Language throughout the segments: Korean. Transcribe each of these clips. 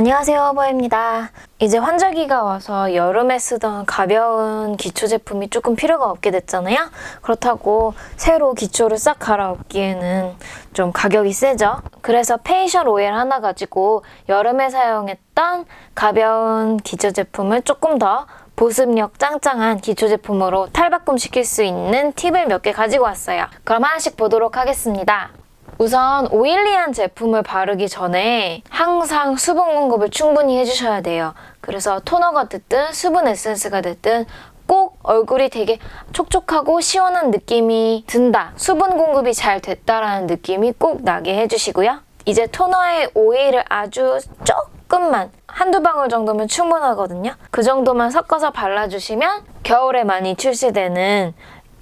안녕하세요, 버입니다. 이제 환절기가 와서 여름에 쓰던 가벼운 기초 제품이 조금 필요가 없게 됐잖아요. 그렇다고 새로 기초를 싹 갈아엎기에는 좀 가격이 세죠. 그래서 페이셜 오일 하나 가지고 여름에 사용했던 가벼운 기초 제품을 조금 더 보습력 짱짱한 기초 제품으로 탈바꿈 시킬 수 있는 팁을 몇 개 가지고 왔어요. 그럼 하나씩 보도록 하겠습니다. 우선 오일리한 제품을 바르기 전에 항상 수분 공급을 충분히 해주셔야 돼요. 그래서 토너가 됐든 수분 에센스가 됐든 꼭 얼굴이 되게 촉촉하고 시원한 느낌이 든다. 수분 공급이 잘 됐다라는 느낌이 꼭 나게 해주시고요. 이제 토너에 오일을 아주 조금만 한두 방울 정도면 충분하거든요. 그 정도만 섞어서 발라주시면 겨울에 많이 출시되는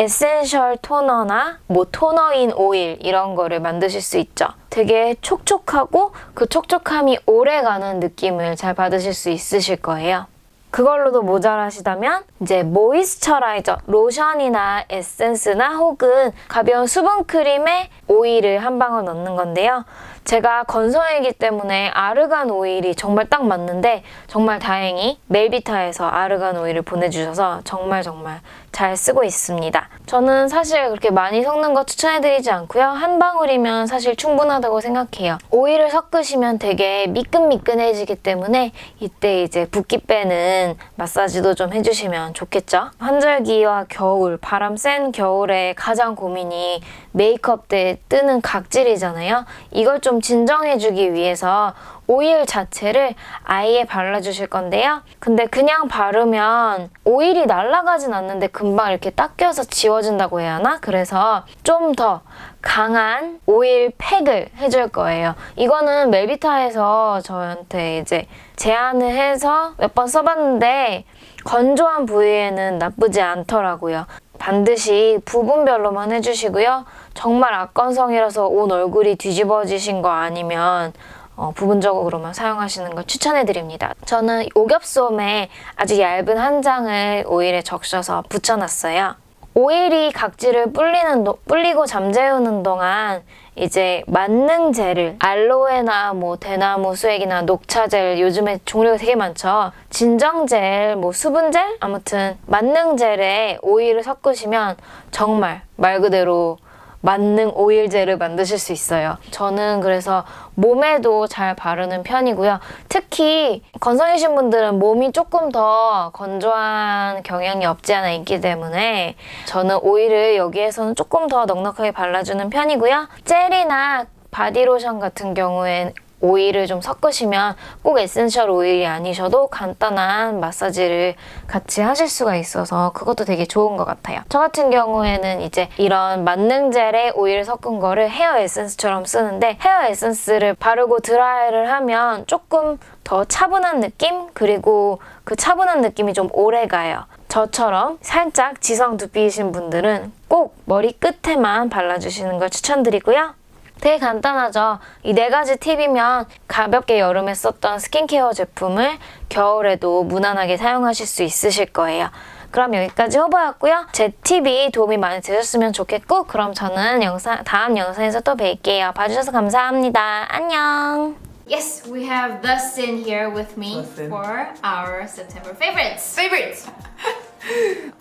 에센셜 토너나 뭐 토너인 오일 이런 거를 만드실 수 있죠. 되게 촉촉하고 그 촉촉함이 오래 가는 느낌을 잘 받으실 수 있으실 거예요. 그걸로도 모자라시다면 이제 모이스처라이저 로션이나 에센스나 혹은 가벼운 수분 크림에 오일을 한 방울 넣는 건데요. 제가 건성이기 때문에 아르간 오일이 정말 딱 맞는데 정말 다행히 멜비타에서 아르간 오일을 보내주셔서 정말 정말 잘 쓰고 있습니다. 저는 사실 그렇게 많이 섞는 거 추천해드리지 않고요. 한 방울이면 사실 충분하다고 생각해요. 오일을 섞으시면 되게 미끈미끈해지기 때문에 이때 이제 붓기 빼는 마사지도 좀 해주시면 좋겠죠. 환절기와 겨울, 바람 센 겨울에 가장 고민이 메이크업 때 뜨는 각질이잖아요. 이걸 좀 진정해주기 위해서 오일 자체를 아예 발라주실 건데요. 근데 그냥 바르면 오일이 날아가진 않는데 금방 이렇게 딱 껴서 지워진다고 해야 하나? 그래서 좀 더 강한 오일 팩을 해줄 거예요. 이거는 멜비타에서 저한테 이제 제안을 해서 몇 번 써봤는데 건조한 부위에는 나쁘지 않더라고요. 반드시 부분별로만 해주시고요. 정말 악건성이라서 온 얼굴이 뒤집어지신 거 아니면 어, 부분적으로만 사용하시는 걸 추천해드립니다. 저는 오겹솜에 아주 얇은 한 장을 오일에 적셔서 붙여놨어요. 오일이 각질을 불리는 도- 불리고 잠재우는 동안 이제 만능 젤을 알로에나 뭐 대나무 수액이나 녹차젤 요즘에 종류가 되게 많죠. 진정젤, 뭐 수분젤 아무튼 만능 젤에 오일을 섞으시면 정말 말 그대로 만능 오일젤을 만드실 수 있어요. 저는 그래서 몸에도 잘 바르는 편이고요. 특히 건성이신 분들은 몸이 조금 더 건조한 경향이 없지 않아 있기 때문에 저는 오일을 여기에서는 조금 더 넉넉하게 발라주는 편이고요. 젤이나 바디로션 같은 경우엔 오일을 좀 섞으시면 꼭 에센셜 오일이 아니셔도 간단한 마사지를 같이 하실 수가 있어서 그것도 되게 좋은 것 같아요. 저 같은 경우에는 이제 이런 만능 젤에 오일을 섞은 거를 헤어 에센스처럼 쓰는데 헤어 에센스를 바르고 드라이를 하면 조금 더 차분한 느낌? 그리고 그 차분한 느낌이 좀 오래 가요. 저처럼 살짝 지성 두피이신 분들은 꼭 머리 끝에만 발라주시는 걸 추천드리고요. 되게 간단하죠. 이 네 가지 팁이면 가볍게 여름에 썼던 스킨케어 제품을 겨울에도 무난하게 사용하실 수 있으실 거예요. 그럼 여기까지 호버였고요. 제 팁이 도움이 많이 되셨으면 좋겠고 그럼 저는 영상 다음 영상에서 또 뵐게요. 봐주셔서 감사합니다. 안녕. Yes, we have the Sin here with me Dustin. for our September favorites. Favorites!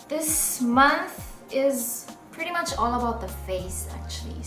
This month is pretty much all about the face actually.